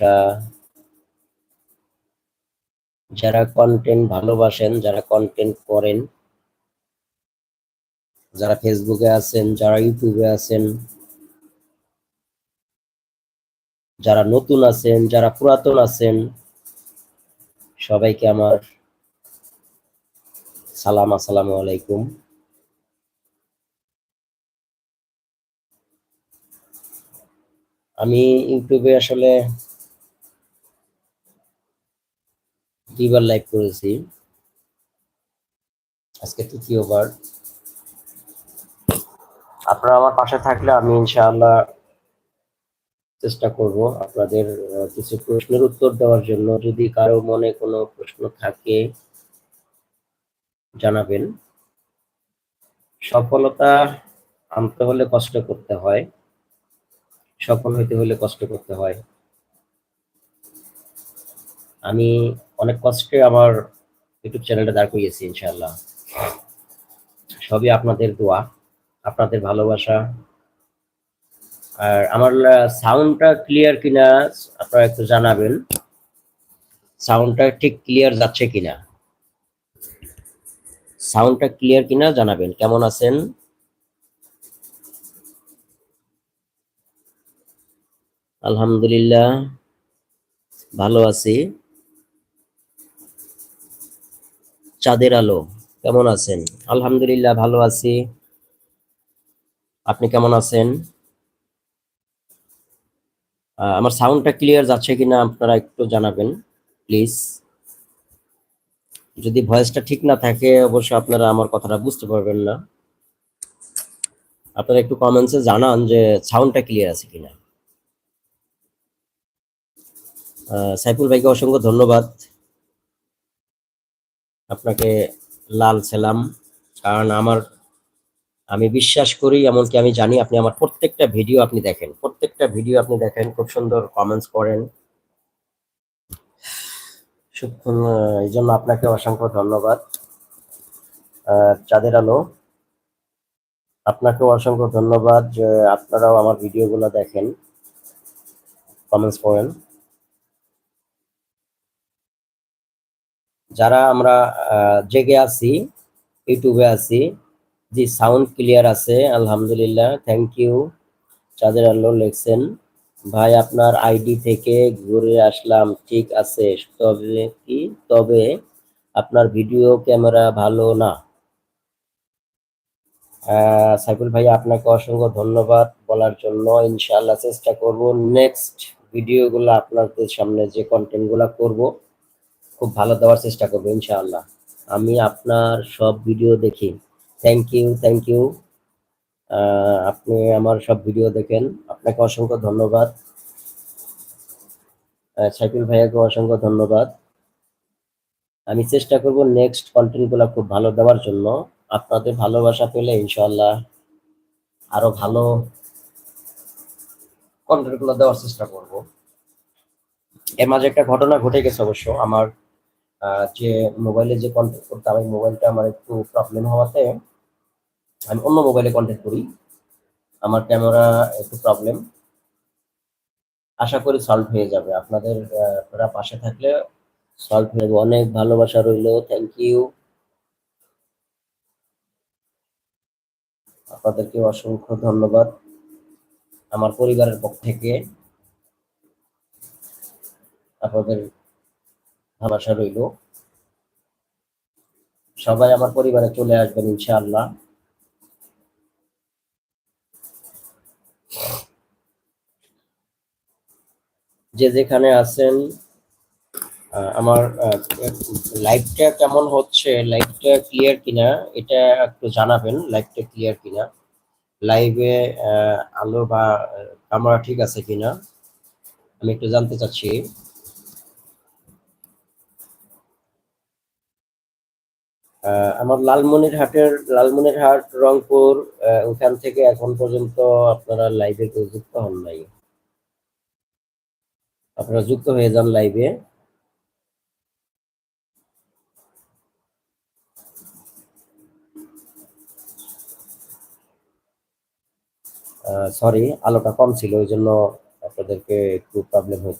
ভালোবাসা। যারা কন্টেন্ট ভালোবাসেন, যারা কন্টেন্ট করেন, যারা ফেসবুকে আছেন, যারা ইউটিউবে আছেন, যারা নতুন আছেন, যারা পুরাতন আছেন, সবাইকে আমার সালাম, আসসালামু আলাইকুম। আমি ইউটিউবে আসলে দুইবার লাইভ করেছি। আজকে তৃতীয়বার। আপনারা আমার পাশে থাকলে আমি ইনশাআল্লাহ চেষ্টা করব আপনাদের কিছু প্রশ্নের উত্তর দেওয়ার জন্য। যদি কারও মনে কোনো প্রশ্ন থাকে, জানাবেন। সফলতা আনতে হলে কষ্ট করতে হয়। সফল হইতে হলে কষ্ট করতে হয়। আমি অনেক কষ্টে আমার ইউটিউব চ্যানেলটা দাঁড় করিয়েছি ইনশাল্লাহ সবই আপনাদের দোয়া, আপনাদের ভালোবাসা। আর আমার সাউন্ডটা ক্লিয়ার কিনা, আপনারা একটু জানাবেন। সাউন্ডটা ঠিক ক্লিয়ার যাচ্ছে কিনা? সাউন্ডটা ক্লিয়ার কিনা জানাবেন, কেমন আছেন? আলহামদুলিল্লাহ, ভালো আছি। চাঁদের আলো। কেমন আছেন? আলহামদুলিল্লাহ ভালো আছি। আপনি কেমন আছেন? আমার সাউন্ডটা ক্লিয়ার যাচ্ছে কিনা আপনারা একটু জানাবেন প্লিজ যদি ভয়েসটা ঠিক না থাকে, অবশ্যই আপনারা আমার কথাটা বুঝতে পারবেন না। আপনারা একটু কমেন্টসে জানান যে সাউন্ডটা ক্লিয়ার আছে কিনা। সাইফুল ভাইকে অসংখ্য ধন্যবাদ। আপনাকে লাল সেলাম, কারণ আমার, আমি বিশ্বাস করি, এমনকি আমি জানি আপনি আমার প্রত্যেকটা ভিডিও আপনি দেখেন। প্রত্যেকটা ভিডিও আপনি দেখেন, খুব সুন্দর কমেন্টস করেন। এই জন্য আপনাকে অসংখ্য ধন্যবাদ। চাঁদের আলো, আপনাকেও অসংখ্য ধন্যবাদ যে আপনারাও আমার ভিডিওগুলো দেখেন কমেন্টস করেন। যারা আমরা জেগে আছি, ইউটিউবে আছি, জি, সাউন্ড ক্লিয়ার আছে, আলহামদুলিল্লাহ থ্যাংক ইউ চাঁদের আলো লেখছেন। ভাই, আপনার আইডি থেকে ঘুরে আসলাম, ঠিক আছে, তবে কি? তবে আপনার ভিডিও ক্যামেরা ভালো না। সাইফুল ভাই, আপনাকে অসংখ্য ধন্যবাদ বলার জন্য। ইনশাআল্লাহ চেষ্টা করব নেক্সট ভিডিওগুলো আপনাদের সামনে যে কন্টেন্টগুলো করব। খুব ভালো দেওয়ার চেষ্টা করব ইনশাআল্লাহ। আমি আপনার সব ভিডিও দেখি। থ্যাংক ইউ থ্যাংক ইউ আপনি আমার সব ভিডিও দেখেন। আপনাকে অসংখ্য ধন্যবাদ। আহ, সাইফুল ভাইয়াকে অসংখ্য ধন্যবাদ। আমি চেষ্টা করব নেক্সট কন্টেন্টগুলো খুব ভালো দেওয়ার জন্য। আপনাদের ভালোবাসা পেলে ইনশাআল্লাহ আরও ভালো কন্টেন্টগুলো দেওয়ার চেষ্টা করব। এর মাঝে একটা ঘটনা ঘটে গেছে অবশ্য। আমার যে মোবাইলে যে কন্টেন্ট করতাম এই মোবাইলটা আমার একটু প্রবলেম হওয়াতে আমি অন্য মোবাইলে কন্টেন্ট করি। আমার ক্যামেরা একটু প্রবলেম আশা করি সলভ হয়ে যাবে। আপনাদের, আপনারা পাশে থাকলে সলভ হয়ে যাবে। অনেক ভালোবাসা রইল। থ্যাংক ইউ আপনাদেরকে অসংখ্য ধন্যবাদ। আমার পরিবারের পক্ষ থেকে। আপনাদের ভালোবাসা রইল। সবাই আমার পরিবারে চলে আসবেন ইনশাআল্লাহ। যে যেখানে আছেন আমার লাইভটা কেমন হচ্ছে লাইভটা ক্লিয়ার কিনা, এটা একটু জানাবেন লাইভটা ক্লিয়ার কিনা। লাইভে আলো বা ক্যামেরা ঠিক আছে কিনা, আমি একটু জানতে চাচ্ছি। আমার লালমনিরহাটের, লালমনিরহাট, রংপুর ওখান থেকে এখন পর্যন্ত আপনারা লাইভে কেউ যুক্ত হন নাই। আপনারা যুক্ত হয়ে যান লাইভে সরি আলোটা কম ছিল ওই জন্য আপনাদেরকে একটু প্রবলেম হচ্ছে